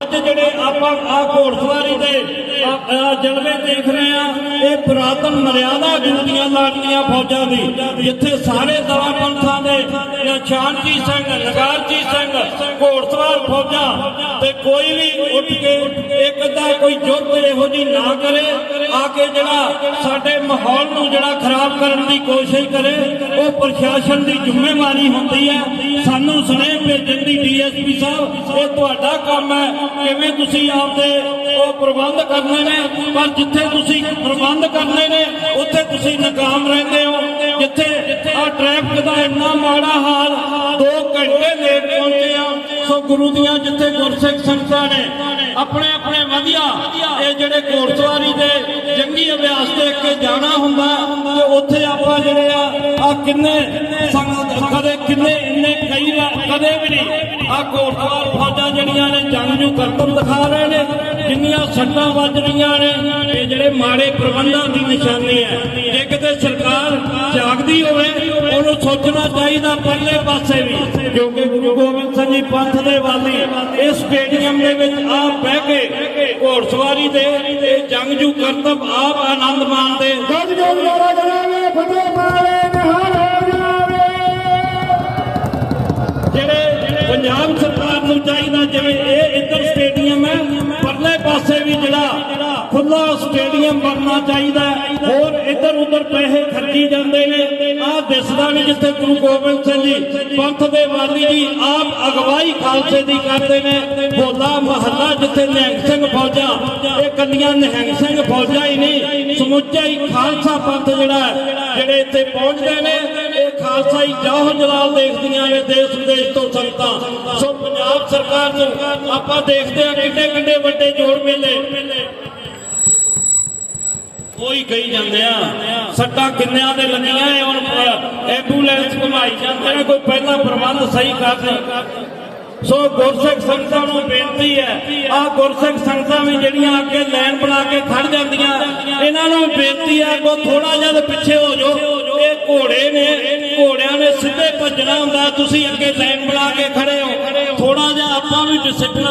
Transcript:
ਅੱਜ ਜਿਹੜੇ ਆਪਾਂ ਆ ਘੋੜਸਵਾਰੀ ਦੇ ਜਲਵੇ ਦੇਖ ਰਹੇ ਆ ਇਹ ਪੁਰਾਤਨ ਮਰਿਆਦਾ ਜੁੜੀਆਂ ਲਾੜੀਆਂ ਫੌਜਾਂ ਦੀ, ਜਿੱਥੇ ਸਾਰੇ ਦਵਾ ਪੰਥਾਂ ਸਿੰਘ ਨਗਾਰਜੀਤ ਸਿੰਘ, ਘੋੜਸਵਾਰ ਫੌਜਾਂ ਤੇ ਕੋਈ ਵੀ ਉੱਠ ਕੇ ਇੱਕ ਦਾ ਕੋਈ ਜੁੱਧ ਇਹੋ ਜੀ ਨਾ ਕਰੇ, ਆ ਕੇ ਜਿਹੜਾ ਸਾਡੇ ਮਾਹੌਲ ਨੂੰ ਜਿਹੜਾ ਖਰਾਬ ਕਰਨ ਦੀ ਕੋਸ਼ਿਸ਼ ਕਰੇ, ਉਹ ਪ੍ਰਸ਼ਾਸਨ ਦੀ ਜ਼ਿੰਮੇਵਾਰੀ ਹੁੰਦੀ ਹੈ। ਸਾਨੂੰ ਸੁਣੇ ਭੇਜਣ ਦੀ ਡੀਐਸਪੀ ਸਾਹਿਬ ਇਹ ਤੁਹਾਡਾ ਕੰਮ ਹੈ। ਕਿਵੇਂ ਤੁਸੀਂ ਆਪਦੇ ਉਹ ਪ੍ਰਬੰਧ ਕਰਨੇ ਨੇ? ਪਰ ਜਿੱਥੇ ਤੁਸੀਂ ਪ੍ਰਬੰਧ ਕਰਨੇ ਨੇ, ਉੱਥੇ ਤੁਸੀਂ ਨਾਕਾਮ ਰਹਿੰਦੇ ਹੋ। ਜਿੱਥੇ ਆ ਟ੍ਰੈਫਿਕ ਦਾ ਇੰਨਾ ਮਾੜਾ ਹਾਲ 2 ਘੰਟੇ ਲੇਟ ਪਹੁੰਚੇ ਆ। ਸੋ ਗੁਰੂ ਦੀਆਂ ਜਿੱਥੇ ਗੁਰਸਿੱਖ ਸੰਗਤਾਂ ਨੇ, ਆਪਣੇ ਆਪਣੇ ਵਧੀਆ, ਇਹ ਜਿਹੜੇ ਘੋੜਸਵਾਰੀ ਦੇ ਜੰਗੀ ਅਭਿਆਸ ਦੇਖ ਕੇ ਜਾਣਾ ਹੁੰਦਾ, ਤੇ ਉੱਥੇ ਆਪਾਂ ਜਿਹੜੇ ਆ ਆ ਕਿੰਨੇ ਸੰਗ- ਕਦੇ ਕਿੰਨੇ ਇੰਨੇ ਕਈ ਵਾਰ ਕਦੇ ਵੀ ਨਹੀਂ। ਆ ਘੋੜਸਵਾਰ ਫੌਜਾਂ ਜਿਹੜੀਆਂ ਨੇ, ਜੰਗ ਨੂੰ ਕਰਤਬ ਦਿਖਾ ਰਹੇ ਨੇ ਜਿੰਨੀਆਂ ਸੱਟਾਂ ਵੱਜ ਰਹੀਆਂ ਨੇ। ਇਹ ਜਿਹੜੇ ਮਾੜੇ ਪ੍ਰਬੰਧਾਂ ਦੀ ਨਿਸ਼ਾਨੀ ਹੈ। ਜੇ ਕਿਤੇ ਸਰਕਾਰ ਸੋਚਣਾ ਚਾਹੀਦਾ ਪਰਲੇ ਪਾਸੇ ਵੀ। ਕਿਉਂਕਿ ਗੁਰੂ ਗੋਬਿੰਦ ਸਿੰਘ ਜੀ ਪੰਥ ਦੇ ਵਾਲੀ ਇਸ ਸਟੇਡੀਅਮ ਦੇ ਵਿੱਚ ਆਪ ਬਹਿ ਕੇ ਘੋੜਸਵਾਰੀ ਦੇ ਇਹ ਜੰਗਜੂ ਕਰਤਬ ਆਪ ਆਨੰਦ ਮਾਣਦੇ। ਗੱਜ ਗੱਜ ਫਤਿਹ ਪਾਵੇ ਜਿਹੜੇ ਪੰਜਾਬ ਸਰਕਾਰ ਨੂੰ ਚਾਹੀਦਾ ਜਿਵੇਂ ਸਟੇਡੀਅਮ ਬਣਨਾ ਚਾਹੀਦਾ ਹੋਰ ਇੱਧਰ ਉੱਧਰ ਪੈਸੇ ਖਰਚੀ ਜਾਂਦੇ ਨੇ। ਆਹ ਦਿਸਦਾ ਨਹੀਂ ਜਿੱਥੇ ਗੁਰੂ ਗੋਬਿੰਦ ਸਿੰਘ ਜੀ ਪੰਥ ਦੇ ਵਾਲੀ ਜੀ ਆਪ ਅਗਵਾਈ ਖਾਲਸੇ ਦੀ ਕਰਦੇ ਨੇ। ਹੋਲਾ ਮਹੱਲਾ ਜਿੱਥੇ ਨਿਹੰਗ ਸਿੰਘ ਫੌਜਾਂ ਇਹ ਕੱਲੀਆਂ ਨਿਹੰਗ ਸਿੰਘ ਫੌਜਾਂ ਹੀ ਨਹੀਂ ਸਮੁੱਚਾ ਹੀ ਖਾਲਸਾ ਪੰਥ ਜਿਹੜਾ ਹੈ, ਜਿਹੜੇ ਇੱਥੇ ਪਹੁੰਚਦੇ ਨੇ ਇਹ ਖਾਲਸਾ ਹੀ ਜਾਹੋ ਜਲਾਲ ਦੇਖਦੀਆਂ ਨੇ ਦੇਸ਼ ਵਿਦੇਸ਼ ਤੋਂ ਸੰਗਤਾਂ। ਸੋ ਪੰਜਾਬ ਸਰਕਾਰ ਨੂੰ ਆਪਾਂ ਦੇਖਦੇ ਆ ਕਿੰਨੇ ਕਿੰਨੇ ਵੱਡੇ ਜੋੜ ਮੇਲੇ ਕੋਈ ਕਹੀ ਜਾਂਦੇ ਆ, ਸੱਟਾਂ ਕਿੰਨਿਆਂ ਦੇ ਲੱਗੀਆਂ ਐ ਹੁਣ ਐਂਬੂਲੈਂਸ ਘੁਮਾਈ ਜਾਂਦੇ ਨੇ, ਕੋਈ ਪਹਿਲਾਂ ਪ੍ਰਬੰਧ ਸਹੀ ਕਰ ਦੇ। ਸੋ ਗੁਰਸਿੱਖ ਸੰਗਤਾਂ ਨੂੰ ਬੇਨਤੀ ਹੈ, ਆ ਗੁਰਸਿੱਖ ਸੰਗਤਾਂ ਵੀ ਜਿਹੜੀਆਂ ਅੱਗੇ ਲਾਈਨ ਬਣਾ ਕੇ ਖੜ ਜਾਂਦੀਆਂ, ਇਹਨਾਂ ਨੂੰ ਬੇਨਤੀ ਹੈ ਕੋ ਥੋੜਾ ਜਿਹਾ ਪਿੱਛੇ ਹੋ ਜਾਓ। ਇਹ ਘੋੜੇ ਨੇ, ਘੋੜਿਆਂ ਨੇ ਸਿੱਧੇ ਭੱਜਣਾ ਹੁੰਦਾ, ਤੁਸੀਂ ਅੱਗੇ ਲਾਈਨ ਬਣਾ ਕੇ ਖੜੇ ਹੋ। ਥੋੜਾ ਜਿਹਾ ਆਪਾਂ ਵੀ ਡਿਸਪਲਿਨ